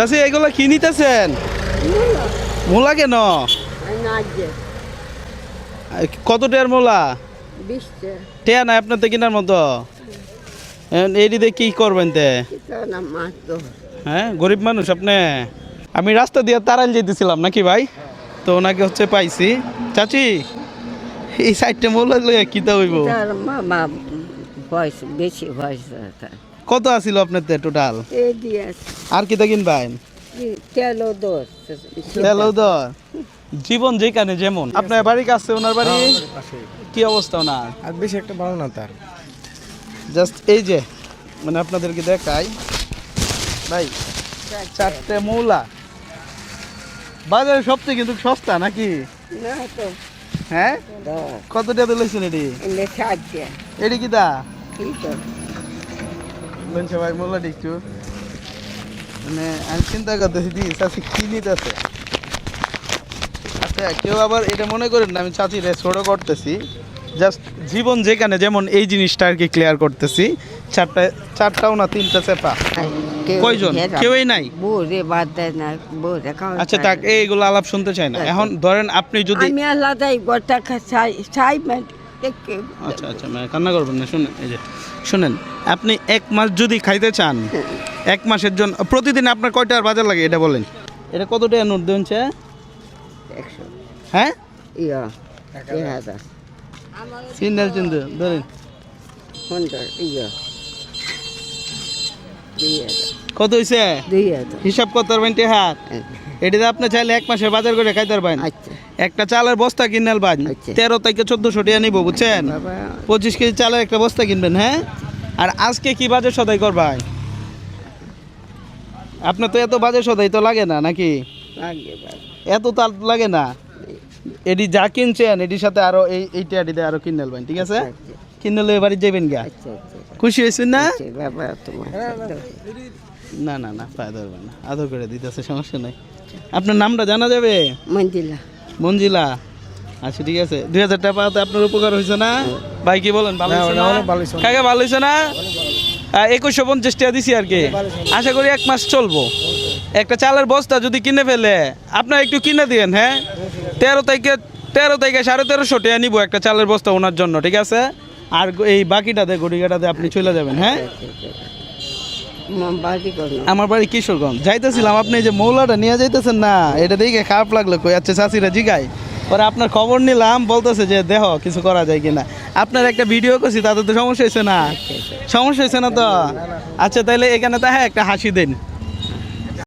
চাষি এগুলো কি নিতেছেন? মূলা কেন? কত টেয়ার মূলা? টেয়া নাই, আপনার তো কেনার মতো। দিয়ে কি করবেন তে? হ্যাঁ গরিব মানুষ আপনি। আমি রাস্তা দিয়ে তারাল যেতেছিলাম, নাকি ভাই? তো ওনাকে হচ্ছে পাইছি। চাচি, এই সাইডটা মূলা কিতা হইব? বেশি তার। কত আছিল আপনার তে টোটাল আর কিতা কিনবেন? তেলো দোষ তেল দর জীবন যেখানে যেমন। আপনার বাড়ি কাছে ওনার বাড়ি? কি অবস্থা ওনার? আর বেশি একটা ভালো না তার। জাস্ট এই যে মানে আপনাদেরকে দেখাই। ভাই চারটে। মৌলা। বাজারে সবচেয়ে কিন্তু সস্তা নাকি? না তো। হ্যাঁ? কত টাকা লইছেন এটি? এটি কি দা? বলছে ভাই মানে আমি চিন্তা করতেছি দি চাষি কি নিতেছে? আচ্ছা কেউ আবার এটা মনে করেন না আমি চাচিরে ছোট করতেছি। জাস্ট জীবন যেখানে যেমন এই জিনিসটা আর কি ক্লিয়ার করতেছি চারটা চারটাও না তিনটা চেপা। কয়জন? কেউই নাই? আচ্ছা তাক এইগুলো আলাপ শুনতে চাই না। এখন ধরেন আপনি যদি আমি আলাদাই গোটা খাই সাই মেট দেখে আচ্ছা আচ্ছা মানে কান্না করবেন না শুনেন এই যে শুনেন আপনি এক মাস যদি খাইতে চান এক মাসের জন্য প্রতিদিন আপনার কয়টার বাজার লাগে এটা বলেন। এটা কত টাকা নোট দেন চা? একশো। হ্যাঁ? ইয়া সিন্ডাল ধরেন। ইয়া। কত হাজার। হিসাব করতে পারবেন হাত এটাতে আপনি চাইলে এক মাসের বাজার করে খাইতে পারবেন। আচ্ছা। একটা চালের বস্তা কিনাল বান আচ্ছা। তেরো থেকে চোদ্দশো টাকা নিবো বুঝছেন? পঁচিশ কেজি চালের একটা বস্তা কিনবেন হ্যাঁ? আর আজকে কি বাজার সদাই করবাই আপনার তো এত বাজার সদাই তো লাগে না নাকি? এত তার লাগে না। এটি যা কিনছেন এটির সাথে আরও এই এইটা এটিতে আরও কিনে নেবেন ঠিক আছে? আচ্ছা কিনে বাড়ি যাবেন গা খুশি হয়েছেন না? বাবা তোমার না না না পায়ে ধরবে না। আদর করে দিতেছে সমস্যা নাই। আপনার নামটা জানা যাবে? মঞ্জিলা। মঞ্জিলা। আচ্ছা ঠিক আছে। দুই হাজার টাকা পাওয়াতে আপনার উপকার হয়েছে না? ভাই কি বলেন ভালো হয়েছে না। কাকা ভালো হয়েছে না? একুশশো পঞ্চাশ টাকা দিছি আর কি। আশা করি এক মাস চলবো। একটা চালের বস্তা যদি কিনে ফেলে আপনার একটু কিনে দিয়েন হ্যাঁ? তেরো তারিখে তেরো তারিখে সাড়ে তেরোশো টাকা নিবো একটা চালের বস্তা ওনার জন্য ঠিক আছে? আর এই বাকিটাতে গড়িয়াটাতে আপনি চলে যাবেন হ্যাঁ? আমার বাড়ি কিশোরগঞ্জ। যাইতেছিলাম আপনি যে মৌলাটা নিয়ে যাইতেছেন না এটা দেখে খারাপ লাগল কই আচ্ছা চাষিরা জিগাই পরে আপনার খবর নিলাম বলতেছে যে দেহ কিছু করা যায় কিনা। আপনার একটা ভিডিও করছি তাতে তো সমস্যা হয়েছে না? সমস্যা হয়েছে না তো? আচ্ছা তাহলে এখানে তো হ্যাঁ একটা হাসি দিন।